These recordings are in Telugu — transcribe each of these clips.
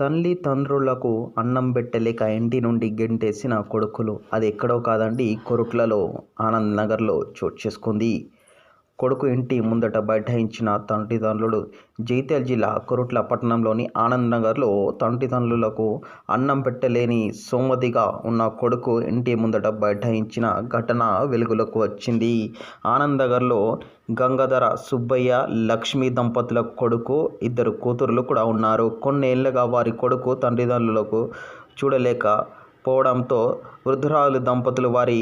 తల్లి తండ్రులకు అన్నం పెట్టలేక ఇంటి నుండి గెంటేసిన కొడుకులు. అది ఎక్కడో కాదండి కొరుట్లలో ఆనంద్ నగర్లో చోటు చేసుకుంది. కొడుకు ఇంటి ముందట బైఠాయించిన తండ్రిదండ్రులు జైత్యాల జిల్లా కొరుట్ల పట్టణంలోని ఆనంద్ నగర్లో తండ్రిదండ్రులకు అన్నం పెట్టలేని సోమతిగా ఉన్న కొడుకు ఇంటి ముందట బైఠాయించిన ఘటన వెలుగులోకి వచ్చింది. ఆనంద్ నగర్లో గంగాధర సుబ్బయ్య లక్ష్మీ దంపతుల కొడుకు ఇద్దరు కూతురులు కూడా ఉన్నారు. కొన్నేళ్ళుగా వారి కొడుకు తండ్రిదండ్రులకు చూడలేక పోవడంతో వృద్ధురాలు దంపతులు వారి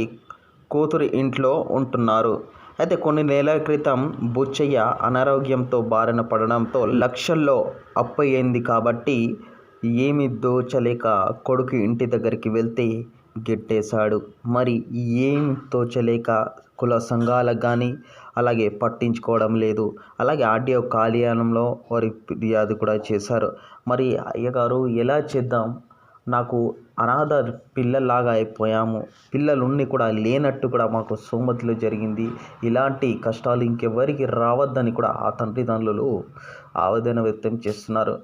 కూతురు ఇంట్లో ఉంటున్నారు. అయితే కొన్ని నెలల క్రితం బుచ్చయ్య అనారోగ్యంతో బారిన పడడంతో లక్షల్లో అప్పయింది కాబట్టి ఏమి దోచలేక కొడుకు ఇంటి దగ్గరికి వెళ్తే గెట్టేశాడు. మరి ఏం తోచలేక కుల సంఘాలకు కానీ అలాగే పట్టించుకోవడం లేదు. అలాగే ఆడియో కార్యాలయంలో వారి ఫిర్యాదు కూడా చేశారు. మరి అయ్యగారు ఎలా చేద్దాం? నాకు అనాథ పిల్లల్లాగా అయిపోయాము. పిల్లలుండి కూడా లేనట్టు కూడా మాకు సోమతిలో జరిగింది. ఇలాంటి కష్టాలు ఇంకెవరికి రావద్దని కూడా ఆ తండ్రిదండ్రులు ఆవేదన వ్యక్తం చేస్తున్నారు.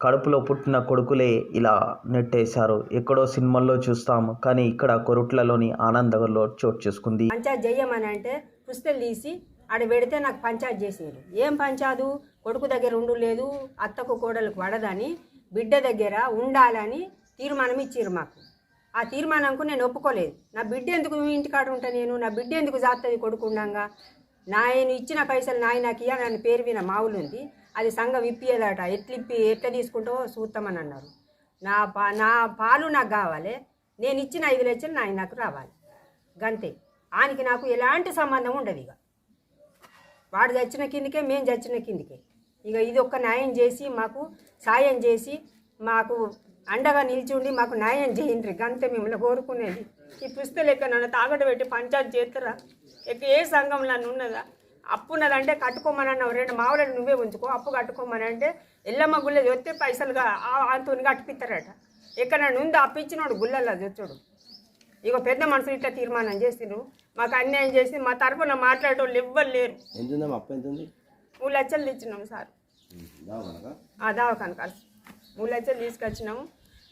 కడుపులో పుట్టిన కొడుకులే ఇలా నెట్టేశారు. ఎక్కడో సినిమాల్లో చూస్తాము కానీ ఇక్కడ కొరుట్లలోని ఆనందగర్లో చోటు చేసుకుంది. పంచాయత్ చెయ్యమని అంటే పుస్తలు తీసి ఆడ పెడితే నాకు పంచాయత్ చేసేది ఏం పంచాదు? కొడుకు దగ్గర ఉండు లేదు అత్తకు కోడలకు పడదని బిడ్డ దగ్గర ఉండాలని తీర్మానం ఇచ్చిర్రు మాకు. ఆ తీర్మానంకు నేను ఒప్పుకోలేదు. నా బిడ్డ ఎందుకు మీ ఇంటికాడ ఉంటా నేను? నా బిడ్డ ఎందుకు జాతది కొడుకుండంగా నాయన ఇచ్చిన పైసలు నాయన నాకు ఇయ్య నన్ను పేరు విన మావులు ఉంది. అది సంఘం ఇప్పియదట ఎట్లిప్పి ఎట్లా తీసుకుంటావో చూస్తామని అన్నారు. నా పా నా పాలు నాకు కావాలి. నేను ఇచ్చిన ఐదు లక్షలు నాయన నాకు రావాలి. గంతే. ఆయనకి నాకు ఎలాంటి సంబంధం ఉండదు ఇక. వాడు చచ్చిన కిందకే మేము చచ్చిన కిందకే. ఇక ఇది ఒక్క న్యాయం చేసి మాకు సాయం చేసి మాకు అండగా నిలిచి ఉండి మాకు న్యాయం చేయండి. గంతే మిమ్మల్ని కోరుకునేది. ఈ పుస్తలు లెక్క నన్ను తాగట పెట్టి పంచాయతీ చేస్తారా ఇక ఏ సంఘం నన్ను ఉన్నదా? అప్పు ఉన్నదంటే కట్టుకోమని అన్నావు రెండు మావులను నువ్వే ఉంచుకో అప్పు కట్టుకోమని అంటే ఎల్లమ్మ గుళ్ళ చూస్తే పైసలుగా అంతో కట్టిపిస్తారట నన్ను ఉందో? అప్పించినోడు గుళ్ళల్లో చూచుడు ఇక పెద్ద మనుషులు ఇట్లా తీర్మానం చేసిండ్రు. మాకు అన్యాయం చేసి మా తరపున మాట్లాడేటోళ్ళు ఎవ్వరు లేరు. మూడు లక్షలు ఇచ్చినాము సార్. దావనగా ఆ లక్షలు తీసుకొచ్చినాము.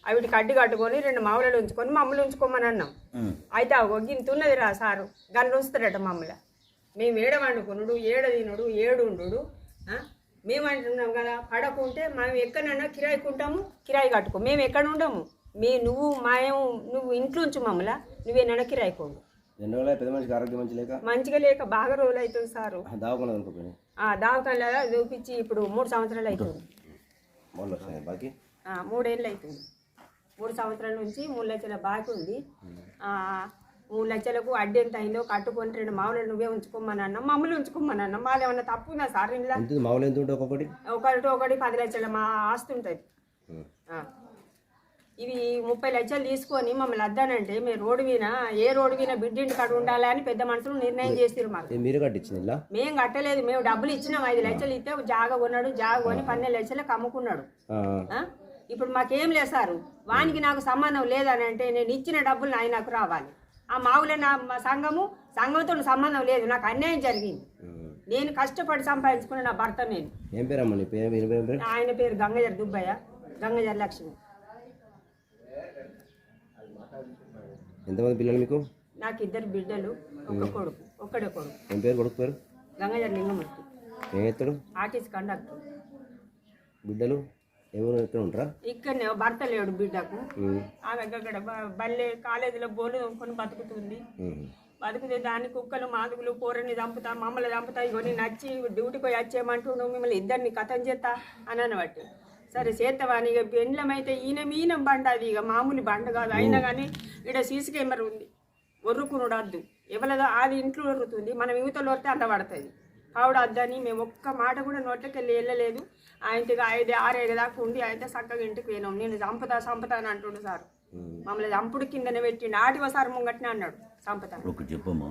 అవిటికి అడ్డు కట్టుకొని రెండు మామూలు ఉంచుకొని మమ్మల్ని ఉంచుకోమని అన్నాం. అయితే ఆ గింత ఉన్నది రా సారు. గన్ను ఉంచుతాడట మమ్మల్ని. మేము ఏడ వండుకునుడు ఏడ తినుడు ఏడు ఉండు మేము అంటున్నాం కదా పడకుంటే మేము ఎక్కడైనా కిరాయికుంటాము కిరాయి కట్టుకో. మేము ఎక్కడ ఉండము? మీ నువ్వు మేము నువ్వు ఇంట్లో ఉంచు మమ్మల్ని. నువ్వేనా కిరాయికోండు రెండు రోజులు పెద్ద మనిషికి ఆరోగ్యం మంచి లేక? మంచిగా లేక బాగా రోజులు అవుతుంది సారు. దవాఖానలో చూపించి ఇప్పుడు మూడు సంవత్సరాలు అవుతుంది. మొన్న బాకీ? మూడేళ్ళు అవుతుంది మూడు సంవత్సరాల నుంచి మూడు లక్షల బాకీ ఉంది. మూడు లక్షలకు అడ్డు ఎంత అయిందో కట్టుకొని రెండు మామూలు నువ్వే ఉంచుకోమని అన్నాం. మమ్మల్ని ఉంచుకోమని అన్నాం. మాది ఏమన్నా తప్పు ఉందా సార్ ఇంట్లో? మామూలు ఎంత ఒక్కొక్కటి? ఒకటి ఒకటి పది లక్షల మా ఆస్తి ఉంటుంది. ఇవి ముప్పై లక్షలు తీసుకొని మమ్మల్ని అద్దానంటే మీరు రోడ్డు మీద ఏ రోడ్డు మీద బిడ్డింటి కాడ ఉండాలి అని పెద్ద మనుషులు నిర్ణయం చేసిరు మాకు. మీరు కట్టించింది మేము కట్టలేదు మేము డబ్బులు ఇచ్చినాం ఐదు లక్షలు ఇస్తే జాగ కొన్నాడు జాగ కొని పన్నెండు లక్షలకు అమ్ముకున్నాడు? ఇప్పుడు మాకేం లేదు సారు. వానికి నాకు సంబంధం లేదని అంటే నేను ఇచ్చిన డబ్బులు నాయ నాకు రావాలి. ఆ మావులే నా మా సంఘము సంఘంతో సంబంధం లేదు నాకు అన్యాయం జరిగింది. నేను కష్టపడి సంపాదించుకున్న నా భర్త నేను. ఆయన పేరు గంగజర్ దుబ్బయ్య గంగజర్ లక్ష్మి. ఎంతమంది పిల్లలు మీకు? నాకు ఇద్దరు బిడ్డలు ఒక కొడుకు ఒక్కడే కొడుకు. ఏం పేరు కొడుకు పేరు? గంగజర్ లింగమూర్తి. ఏం ఎత్తాడు ఆర్టీసీ కండక్టర్. బిడ్డలు? ఎవరు ఎక్కడ ఉంటారా? ఇక్కడనే భర్త లేడు బిడ్డకు. ఆమె అక్కడ బల్లే కాలేజీలో బోర్డు తోముకొని బతుకుతుంది. బతికితే దాని కుక్కలు మాదుగులు కూరని చంపుతా మమ్మల్ని చంపుతా ఇగోని నచ్చి డ్యూటీకి పోయి వచ్చేయమంటుండు మిమ్మల్ని ఇద్దరిని కథం చేస్తా అని అనబట్టి. సరే చేస్తావాని ఇక పెండ్లమైతే ఈయన మీన బండ అది ఇక మామూలు బండ కాదు. అయినా కానీ ఇక్కడ సీసీ కెమెరా ఉంది. ఒర్రుకునుడు వద్దు ఎవరిదో అది ఇంట్లో ఒర్రుతుంది. మనం యువతలో వస్తే అంత పడుతుంది. కావుడు వద్దని మేము ఒక్క మాట కూడా నోట్లోకి వెళ్ళి వెళ్ళలేదు ఆయనకి ఐదు ఆరేడు దాకా ఉండి అయితే చక్కగా ఇంటికి పోయినాం. నేను చంపుతా చంపుతా అని అంటుండు సార్. మమ్మల్ని చంపుడు కిందనే పెట్టిండు. ఆటి ఒకసారి ముంగట్నే అన్నాడు. చంపుతా. ఒకటి చెప్పమ్మా.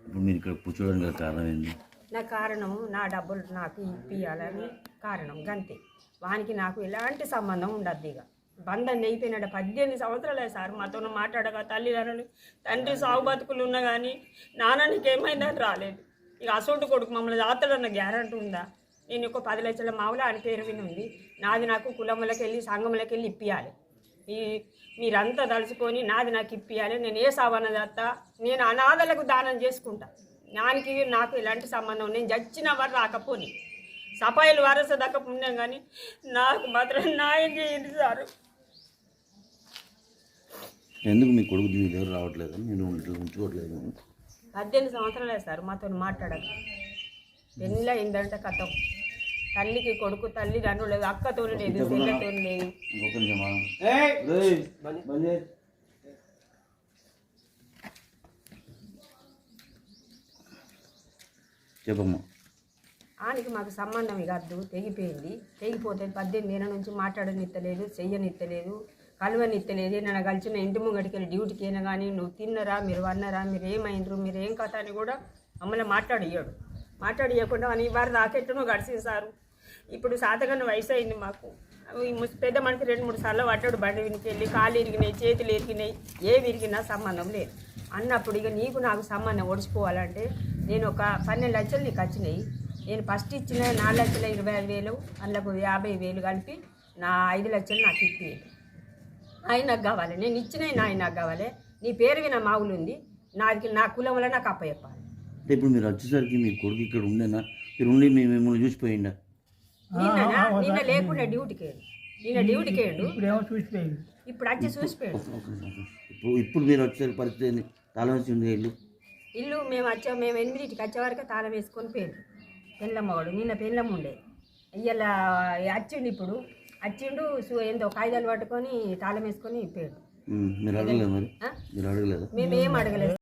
ఇప్పుడు మీరు ఇక్కడ కూర్చోవడానికి కారణం ఏంటి నా కారణం నా డబ్బులు నాకు ఇప్పియాలని కారణం. గంతే. వానికి నాకు ఎలాంటి సంబంధం ఉండద్దు ఇక బంధం అయిపోయినాడు పద్దెనిమిది సంవత్సరాలే సార్ మాతో మాట్లాడగా తల్లిదండ్రులు తండ్రి సాగు బతుకులు ఉన్నా కానీ నాన్న నీకేమైందని రాలేదు. ఇక అసోటు కొడుకు మమ్మల్ని దాతడన్న గ్యారంటీ ఉందా? నేను ఒక పది లక్షల మావులు అని పేరు విని ఉంది. నాది నాకు కులములకి వెళ్ళి సంఘములకి వెళ్ళి ఇప్పియాలి. ఈ మీరంతా తలుచుకొని నాది నాకు ఇప్పియాలి. నేను ఏ సావన చేస్తా నేను అనాథలకు దానం చేసుకుంటా. దానికి నాకు ఎలాంటి సంబంధం? నేను చచ్చిన వారు రాకపోని. సఫాయిలు వారస దాకా పుణ్యం కానీ నాకు మాత్రం న్యాయం చేయండి సారు. ఎందుకు మీ కొడుకు మీ దగ్గర రావట్లేదు? నేను ఇట్లా ఉంచుకోవట్లేదు. పద్దెనిమిది సంవత్సరాలే సార్ మాతో మాట్లాడక పెళ్ళి అయిందంటే కథం. తల్లికి కొడుకు తల్లి తండ్రులు లేదు. అక్కతో లేదు చెల్లెతో లేదు. చెప్పమ్మా. ఆనికి మాకు సంబంధం ఇక అద్దు. తెగిపోయింది. తెగిపోతే పద్దెనిమిది ఏళ్ళ నుంచి మాట్లాడనిత్తలేదు చెయ్యనిత్తలేదు. కలవనిత్తలేదు నన్ను కలిసిన ఇంటి ముంగడికి వెళ్ళి డ్యూటీకి అయినా కానీ నువ్వు తిన్నరా మీరు అన్నరా మీరు ఏమైనరు మీరు ఏం కథ అని కూడా మమ్మల్ని మాట్లాడియ్యాడు. మాట్లాడియకుండా అని వారు రాకెట్టును గడిచేసారు ఇప్పుడు సాతగన్న వయసు అయింది మాకు పెద్ద మనిషి రెండు మూడు సార్లు పట్టాడు బండి వినికెళ్ళి కాళ్ళు ఇరిగినాయి చేతులు ఇరిగినాయి ఏ విరిగినా సంబంధం లేదు. అన్నప్పుడు ఇక నీకు నాకు సంబంధం ఓడిచిపోవాలంటే నేను ఒక పన్నెండు లక్షలు నీకు వచ్చినాయి నేను ఫస్ట్ ఇచ్చిన నాలుగు లక్షల ఇరవై ఐదు వేలు అందులో యాభై వేలు కలిపి నా ఐదు లక్షలు నాకు ఇప్పి ఆయన నాకు కావాలి. నేను ఇచ్చినవి నా ఆయన నాకు కావాలి. నీ పేరు విన మావులు ఉంది. నాది నా కులం వల్ల నాకు అప్పచెప్పాలి. అంటే ఇప్పుడు మీరు వచ్చేసరికి మీ కొడుకు ఇక్కడ ఉండేనా? మీరు ఉండి మీ మిమ్మల్ని చూసిపోయిందా నిన్న నిన్న లేకుండా డ్యూటీకి వెళ్ళి. నిన్న డ్యూటీకి వెళ్ళు. ఇప్పుడేమో చూసిపోయింది. ఇప్పుడు వచ్చి చూసిపోయాడు. ఒక నిమిషం. ఇప్పుడు ఇప్పుడు మీరు వచ్చేసరికి పరిస్థితి ఏంది? తాళం వేసి ఉంది ఇల్లు. ఇల్లు మేము వచ్చా మేము ఎనిమిదింటికి వచ్చే వరకు తాళం వేసుకొని పోయాడు. పెళ్ళమ్మవాడు నిన్న పెళ్ళమ్మ ఉండే ఇవాళ వచ్చిండు ఇప్పుడు. వచ్చిండు సు- ఏందో కాగితాలు పట్టుకొని తాళం వేసుకొని పోయాడు ఉమ్, మీరు అడగలేదు మరి? ఆ? మీరు అడగలేదు? మేము ఏం అడగలేదు.